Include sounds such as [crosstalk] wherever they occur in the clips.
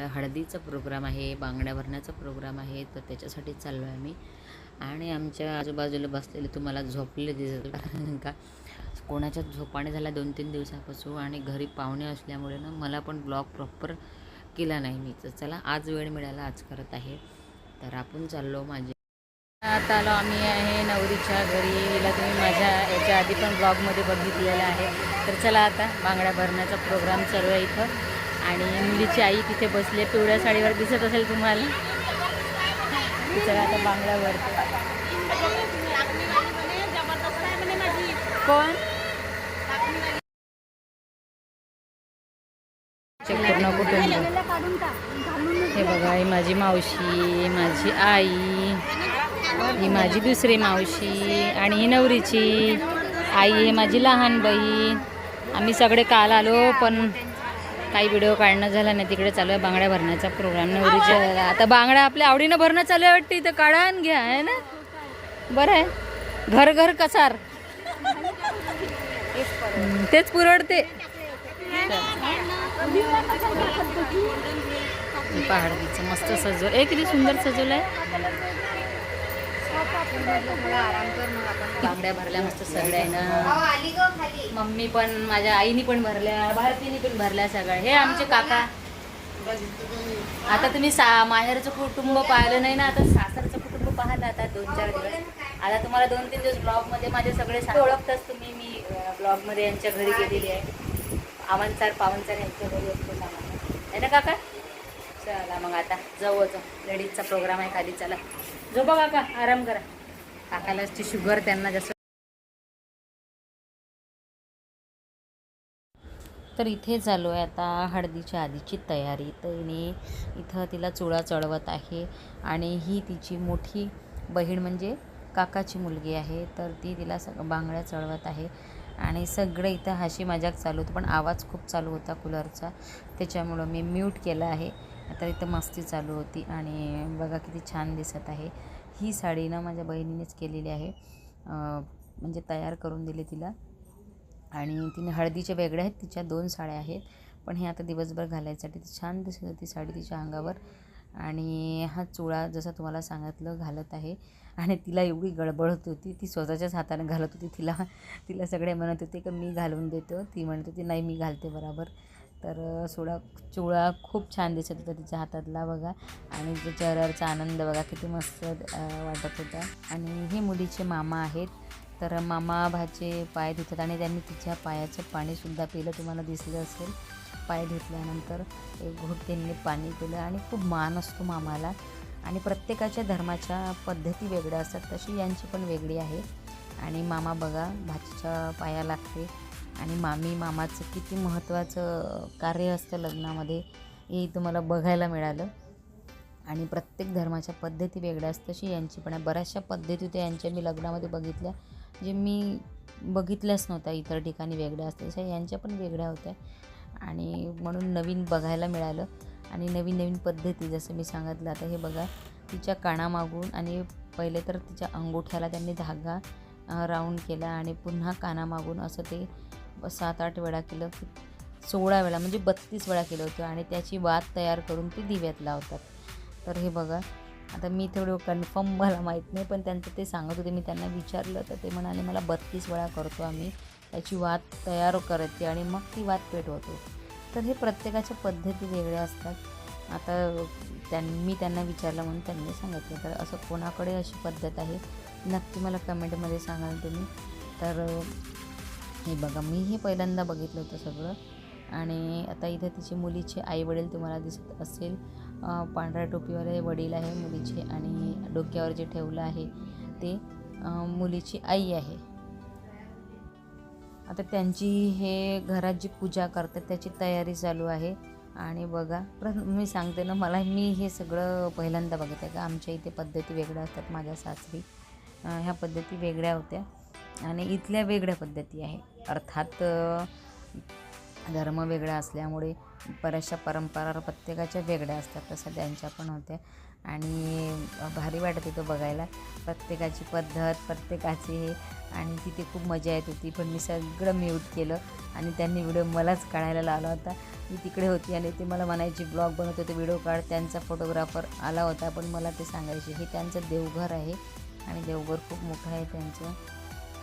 आहे हळदीचा प्रोग्राम आहे बांगड्या भरण्याचा प्रोग्राम आहे तर त्याच्यासाठी चाललो आहे मी आणि आमच्या आजूबाजूला बसलेले तुम्हाला झोपलेले दिसत [laughs] कारण का? कोणाच्या झोपाने झाला दोन तीन दिवसापासून आणि घरी पाहुणे असल्यामुळे ना मला पण ब्लॉग प्रॉपर केला नाही मी. तर चला आज वेळ मिळाला आज करत आहे. तर आपण चाललो माझे. आता आलो आम्ही आहे नवरीच्या घरी. हिला तुम्ही माझ्या याच्या आधी पण ब्लॉगमध्ये बघितलेलं आहे. तर चला आता बांगड्या भरण्याचा प्रोग्राम चालू आहे इथं. आणि मुलीची आई तिथे बसली पिवळ्या साडीवर दिसत असेल तुम्हाला. तिचं आता बांगड्या कोण? चे पूर्ण कुटुंब हे बघा ही माझी मावशी माझी आई ही माझी दुसरी मावशी आणि ही नवरीची. आई हे माझी लहान बहीण. आम्ही सगळे काल आलो पण काही व्हिडिओ काढणं झालं नाही तिकडे चालू आहे बांगड्या भरण्याचा प्रोग्राम नवरीच्या आता बांगड्या आपल्या आवडीनं भरणं चालू आहे वाटतं इथं. काढा आणि घ्या आहे ना? बरं आहे. घर घर कसार. तेच पुरवडते. पहाडीचं मस्त सजवलं. ए किती सुंदर सजवलं आहे. बांगड्या भरल्या मस्त सगळ्यांना मम्मी पण माझ्या आईनी पण भरल्या भारतीने पण भरल्या सगळ्या. हे आमचे काका. आता तुम्ही सा माहेरचं कुटुंब पाहिलं नाही ना आता सासरचं कुटुंब पाहता आता दोन चार दिवस. आता तुम्हाला दोन तीन दिवस ब्लॉगमध्ये माझे सगळे ओळखताच तुम्ही. मी ब्लॉगमध्ये यांच्या घरी गेलेली आहे. आमनसार पावनसार यांच्या घरी असतो सामान. आहे ना काका? चला मग आता जाऊच लेडीजचा प्रोग्राम आहे खाली चला. झोपा काका आराम करा. काकालाच ती शुगर त्यांना जसं तर इथे चालू आहे आता हळदीच्या आधीची तयारी. तर हिने इथं तिला चुळा चढवत आहे आणि ही तिची मोठी बहीण म्हणजे काकाची मुलगी आहे. तर ती तिला सग बांगड्या चढवत आहे आणि सगळं इथं हाशी मजाक चालू होतं पण आवाज खूप चालू होता कूलरचा. त्याच्यामुळं मी म्यूट केला आहे. आता इथं मस्ती चालू होती आणि बघा किती छान दिसत आहे. ही साडी ना माझ्या बहिणीनेच केलेली आहे. म्हणजे तयार करून दिली तिला. आणि तिने हळदीच्या वेगळ्या आहेत तिच्या दोन साड्या आहेत. पण हे आता दिवसभर घालायसाठी ती छान दिसत होती साडी तिच्या अंगावर. आणि हा चुळा जसं तुम्हाला सांगितलं घालत आहे. आणि तिला एवढी गडबड होत होती. ती स्वतःच्याच हाताने घालत होती. तिला तिला सगळे म्हणत होते की मी घालून देतो. ती म्हणत होती नाही मी घालते बरोबर. तर सोडा चुळा खूप छान दिसत होता तिच्या हातातला बघा. आणि त्या चेहऱ्यावरचा आनंद बघा किती मस्त वाटत होता. आणि हे मुलीचे मामा आहेत. तर मामा भाचे पाय धुतात आणि त्यांनी तिच्या पायाचं पाणीसुद्धा पिलं. तुम्हाला दिसलं असेल पाय धुतल्यानंतर एक घोट त्यांनी पाणी पिलं आणि खूप मान असतो मामाला. आणि प्रत्येकाच्या धर्माच्या पद्धती वेगळ्या असतात तशी यांची पण वेगळी आहे. आणि मामा बघा भाचीच्या पाया लागते. आणि मामी मामाचं किती महत्त्वाचं कार्य असतं लग्नामध्ये हे तुम्हाला बघायला मिळालं. आणि प्रत्येक धर्माच्या पद्धती वेगळ्या असतात तशी यांची पण आहे. बऱ्याचशा पद्धती त्या यांच्या मी लग्नामध्ये बघितल्या जे मी बघितल्याच नव्हत्या इतर ठिकाणी वेगळ्या असतात. तशा यांच्या पण वेगळ्या होत्या. आणि म्हणून नवीन बघायला मिळालं. आणि नवीन नवीन पद्धती जसं मी सांगितलं आता हे बघा तिच्या कानामागून आणि पहिले तर तिच्या अंगुठ्याला त्यांनी धागा राऊंड केला आणि पुन्हा कानामागून असं ते सात आठ वेळा केलं की सोळा वेळा म्हणजे बत्तीस वेळा केलं होतं आणि त्याची वात तयार करून ती दिव्यात लावतात. तर हे बघा आता मी थोडं कन्फर्म मला माहीत नाही पण त्यांचं ते सांगत होते मी त्यांना विचारलं तर ते म्हणाले मला बत्तीस वेळा करतो आम्ही त्याची वात तयार करते आणि मग ती वात पेटवतो. तर हे प्रत्येकाच्या पद्धती वेगळ्या असतात. आता त्यां मी त्यांना विचारलं म्हणून त्यांनी सांगितलं तर असं कोणाकडे अशी पद्धत आहे? नक्की मला कमेंटमध्ये सांगाल तुम्ही. तर हे बघा मी हे पहिल्यांदा बघितलं होतं सगळं. आणि आता इथे तिची मुलीचे आई वडील तुम्हाला दिसत असेल. पांढऱ्या टोपीवाले वडील आहे मुलीचे आणि डोक्यावर जे ठेवलं आहे ते मुलीची आई आहे. आता त्यांची हे घरात जी पूजा करतात त्याची तयारी चालू आहे. आणि बघा प्र मी सांगते ना मला मी हे सगळं पहिल्यांदा बघत आहे का आमच्या इथे पद्धती वेगळ्या असतात माझ्या सासरी ह्या पद्धती वेगळ्या होत्या. आणि इथल्या वेगळ्या पद्धती आहे. अर्थात धर्म वेगळा असल्यामुळे बऱ्याचशा परंपरा प्रत्येकाच्या वेगळ्या असतात. तसं त्यांच्या पण होत्या. आणि भारी वाटत होतं बघायला. प्रत्येकाची पद्धत प्रत्येकाची हे. आणि तिथे खूप मजा येत होती. पण मी सगळं म्यूट केलं आणि त्यांनी व्हिडिओ मलाच काढायला लावला होता. मी तिकडे होती आणि ते मला म्हणायची ब्लॉग बनवत होते व्हिडिओ काढ. त्यांचा फोटोग्राफर आला होता पण मला ते सांगायचे हे त्यांचं देवघर आहे आणि देवघर खूप मोठं आहे त्यांचं.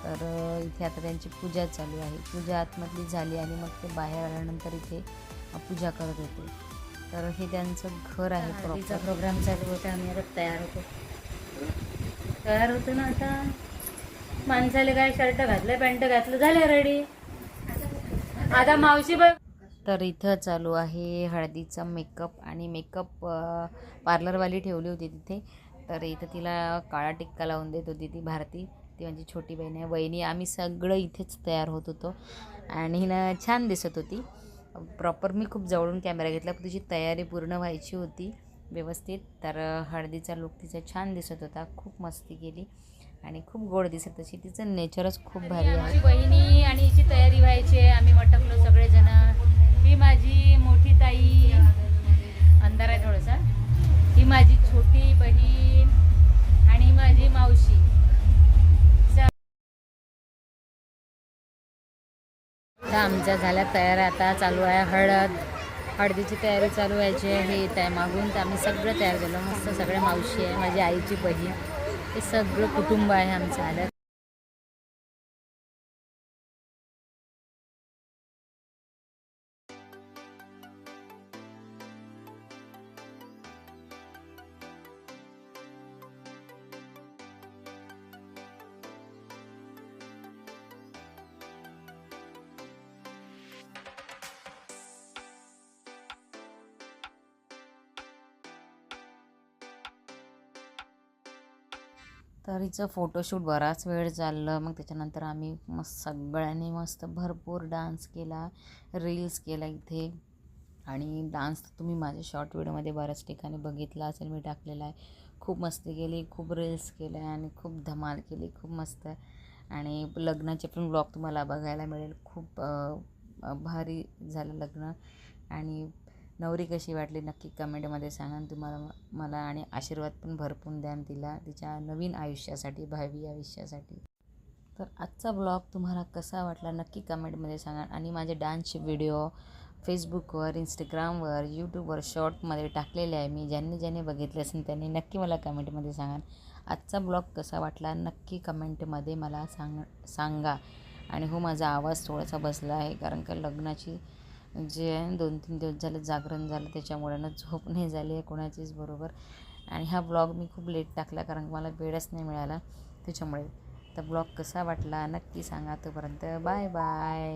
तर इथे आता त्यांची पूजा चालू आहे. पूजा आतमधली झाली आणि मग ते बाहेर आल्यानंतर इथे पूजा करत होते. तर हे त्यांचं घर आहे प्रॉपर प्रोग्राम चालू होता. आम्ही आता तयार होतो. तयार होतो ना आता. माणसाले काय शर्ट घातलं पॅन्ट घातलं झालं रेडी आता मावशी बघ. तर इथं चालू आहे हळदीचा मेकअप आणि मेकअप पार्लरवाली ठेवली होती तिथे. तर इथं तिला काळा टिक्का लावून देत होती ती भारती. ती माझी छोटी बहीण आहे वहिनी आम्ही सगळं इथेच तयार होत होतो. आणि ना छान दिसत होती. प्रॉपर मी खूप जवळून कॅमेरा घेतला पण तिची तयारी पूर्ण व्हायची होती व्यवस्थित. तर हळदीचा लुक तिचा छान दिसत होता. खूप मस्ती केली आणि खूप गोड दिसत तशी तिचं नेचरच खूप भारी आहे. बहिणी आणि तर आमच्या झाल्या तयार आता चालू आहे हळद. हळदीची तयारी चालू व्हायची आहे. हे येत आहे. मागून तर आम्ही सगळं तयार केलं. मस्त सगळ्या मावशी आहे. माझी आईची बहीण. हे सगळं कुटुंब आहे आमचं. आलं तर हिचं फोटोशूट बराच वेळ चाललं मग त्याच्यानंतर आम्ही मस्त सगळ्यांनी मस्त भरपूर डान्स केला रील्स केला इथे. आणि डान्स तुम्ही माझ्या शॉर्ट व्हिडिओमध्ये बऱ्याच ठिकाणी बघितला असेल मी टाकलेला आहे. खूप मस्ती केली खूप रील्स केल्या आणि खूप धमाल केली खूप मस्त. आणि लग्नाचे पण ब्लॉग तुम्हाला बघायला मिळेल. खूप भारी झालं लग्न. आणि नवरी कशी वाटली नक्की कमेंटमध्ये सांगा तुम्हाला मला आणि आशीर्वाद पण भरपूर द्यान तिला तिच्या नवीन आयुष्यासाठी भावी आयुष्यासाठी. तर आजचा ब्लॉग तुम्हाला कसा वाटला नक्की कमेंटमध्ये सांगा आणि माझे डान्सचे व्हिडिओ फेसबुकवर इंस्टाग्रामवर यूट्यूबवर शॉर्टमध्ये टाकलेले आहे मी. ज्यांनी ज्यांनी बघितले असेल त्यांनी नक्की मला कमेंटमध्ये सांगा. आजचा ब्लॉग कसा वाटला नक्की कमेंटमध्ये मला सांग सांगा. आणि हो माझा आवाज थोडासा बसला आहे कारण का लग्नाची जे आहे दोन तीन दिवस झालं जागरण झालं त्याच्यामुळे झोप नाही झाली आहे कोणाचीच बरोबर. आणि हा ब्लॉग मी खूप लेट टाकला कारण मला वेळच नाही मिळाला त्याच्यामुळे. तर ब्लॉग कसा वाटला नक्की सांगा तोपर्यंत. Bye bye.